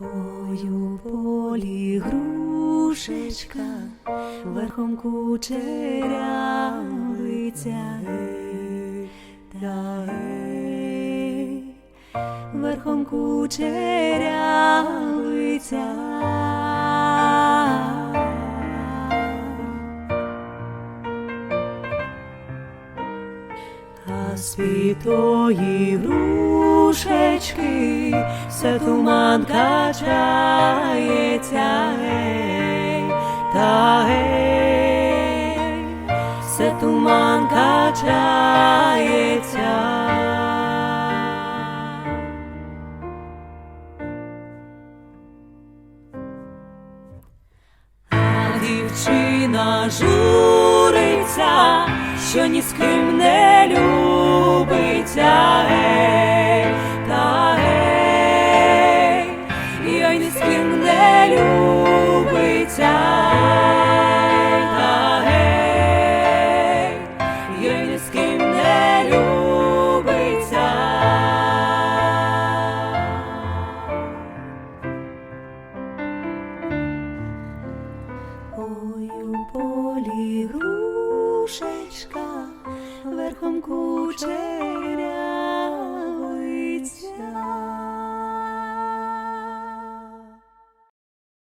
Ой, у полі грушечка, верхом кучерявиця, та гей, верхом кучерявиця. А з-під грушечки все туман качається, гей, та гей, все туман качається. А дівчина журиться, що ні з ким не любиться, ким не любиться, та гей, з ким не любиться. Ой, верхом куче